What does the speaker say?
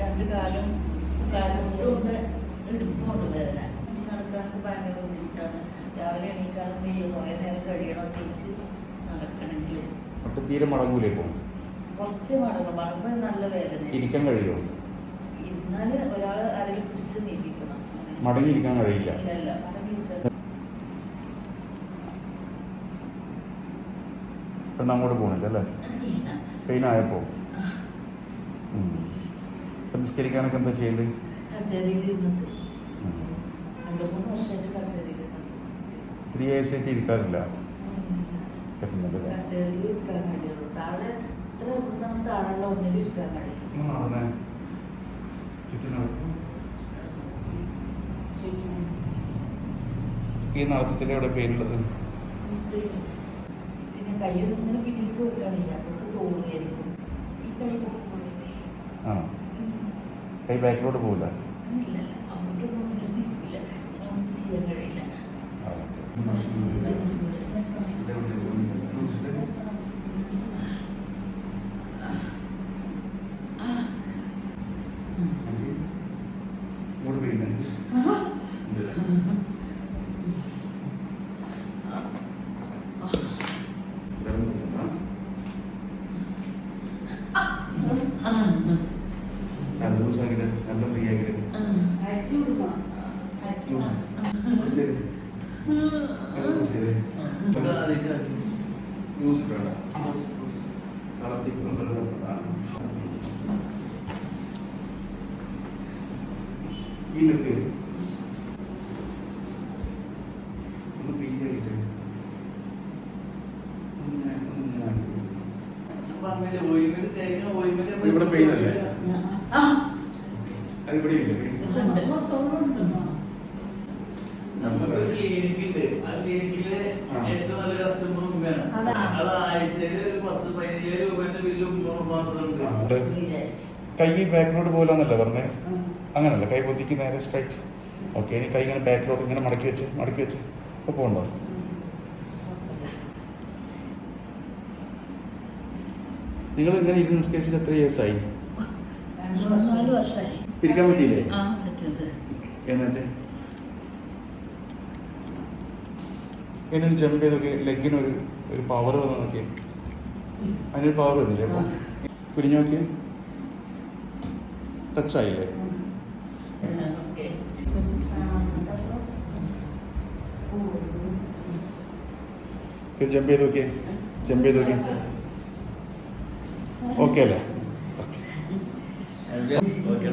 രണ്ട് കാലും കാലും കൊണ്ട് ഇടുപ്പുണ്ട് വേദന. നടക്കാനൊക്കെ ഭയങ്കര ബുദ്ധിമുട്ടാണ്. രാവിലെ എണീക്കാനും വയ്യ കുറേ നേരം കഴിയണം തിരിച്ച് നടക്കണമെങ്കിൽ. അപ്പൊ തീരെ മടങ്ങൂലേ ഇപ്പൊ? കുറച്ച് മടങ്ങും. മടങ്ങുമ്പോൾ നല്ല വേദന. ഇരിക്കാൻ കഴിയുമോ ഇരുന്നാൽ ഒരാൾ ആരെങ്കിലും പിടിച്ച് നീപ്പിക്കണം. മടങ്ങിയിരിക്കാൻ കഴിയില്ല. ഇല്ല ഇല്ല. മടങ്ങിയിരിക്കാൻ ഇപ്പൊ അങ്ങോട്ട് പോകണില്ല അല്ലേ? പെയിൻ ആയപ്പോ ഉം. ഇപ്പൊ നിസ്കരിക്കാനൊക്കെ എന്താ ചെയ്യൽ? ത്രീ ഇയേഴ്സ് ആയിട്ട് ഇരിക്കാറില്ല? ഈ നടത്തത്തിൽ എവിടെ പേരുള്ളത്? പിന്നെ കൈ ഇങ്ങനെ പിന്നിലേക്ക് വെക്കാൻ വയ്യ അവർക്ക് തോന്നിയായിരിക്കും ഈ കൈ കൈ ബാക്കിലോട്ട് പോകില്ല ഇല്ല അങ്ങോട്ടൊന്നും ഇങ്ങനെ നിൽക്കില്ല ഒന്നും ചെയ്യാൻ കഴിയില്ല ഇങ്ങോട്ട് പെയിൻ നല്ല ലൂസാക്കിട്ട് നല്ല ഫ്രീ ആക്കിട്ട് അയച്ചു വിടുമോ അയച്ചു ലൂസ് വേണ്ട കളത്തി ഈ നിൽക്ക് ഒന്ന് ഫ്രീ ആക്കിയിട്ട്. ഇവിടെ പെയിൻ അല്ലേ ആ അത് ഇവിടെ ഇല്ലേ ക്ലിനിക്കുണ്ട് ആ ക്ലിനിക്കിൽ ആ. ഏറ്റവും നല്ല കസ്റ്റമർ ഉമ്മയാണ് അതാ. അത് ആഴ്ചയിൽ ഒരു പത്ത് പതിനയ്യായിരം രൂപന്റെ ബില്ല് ഉമ്മ മാത്രം കൈ ബാക്കിലോട്ട് പോലാന്നല്ലേ പറഞ്ഞേ? അങ്ങനല്ല? കൈ പൊതിക്ക് നേരെ സ്ട്രൈറ്റ് ഓക്കെ ഇനി കൈ ഇങ്ങനെ ബാക്കിലോട്ട് ഇങ്ങനെ മടക്കി വെച്ച് മടക്കി വെച്ച് ഇപ്പോൾ പോകണ്ടോ നിങ്ങൾ ഇങ്ങനെ ഇരുന്ന് നിസ്കരിച്ചിട്ട് എത്ര ഇയേഴ്സ് ആയി? ഇരിക്കാൻ പറ്റിയില്ലേ? എന്നിട്ട്? ഇനി ജമ്പ് ചെയ്തൊക്കെ ലെഗിന് ഒരു ഒരു പവർ വന്ന് നോക്കിയേ. അതിനൊരു പവർ വന്നില്ലേ? അപ്പോൾ കുരിഞ്ഞു നോക്കിയേ. ടച്ചായില്ലേ ഒരു ജമ്പ് ചെയ്ത് നോക്കിയേ. ജമ്പ് ചെയ്ത് നോക്കിയേ. ഓക്കെ അല്ലേ? Okay okay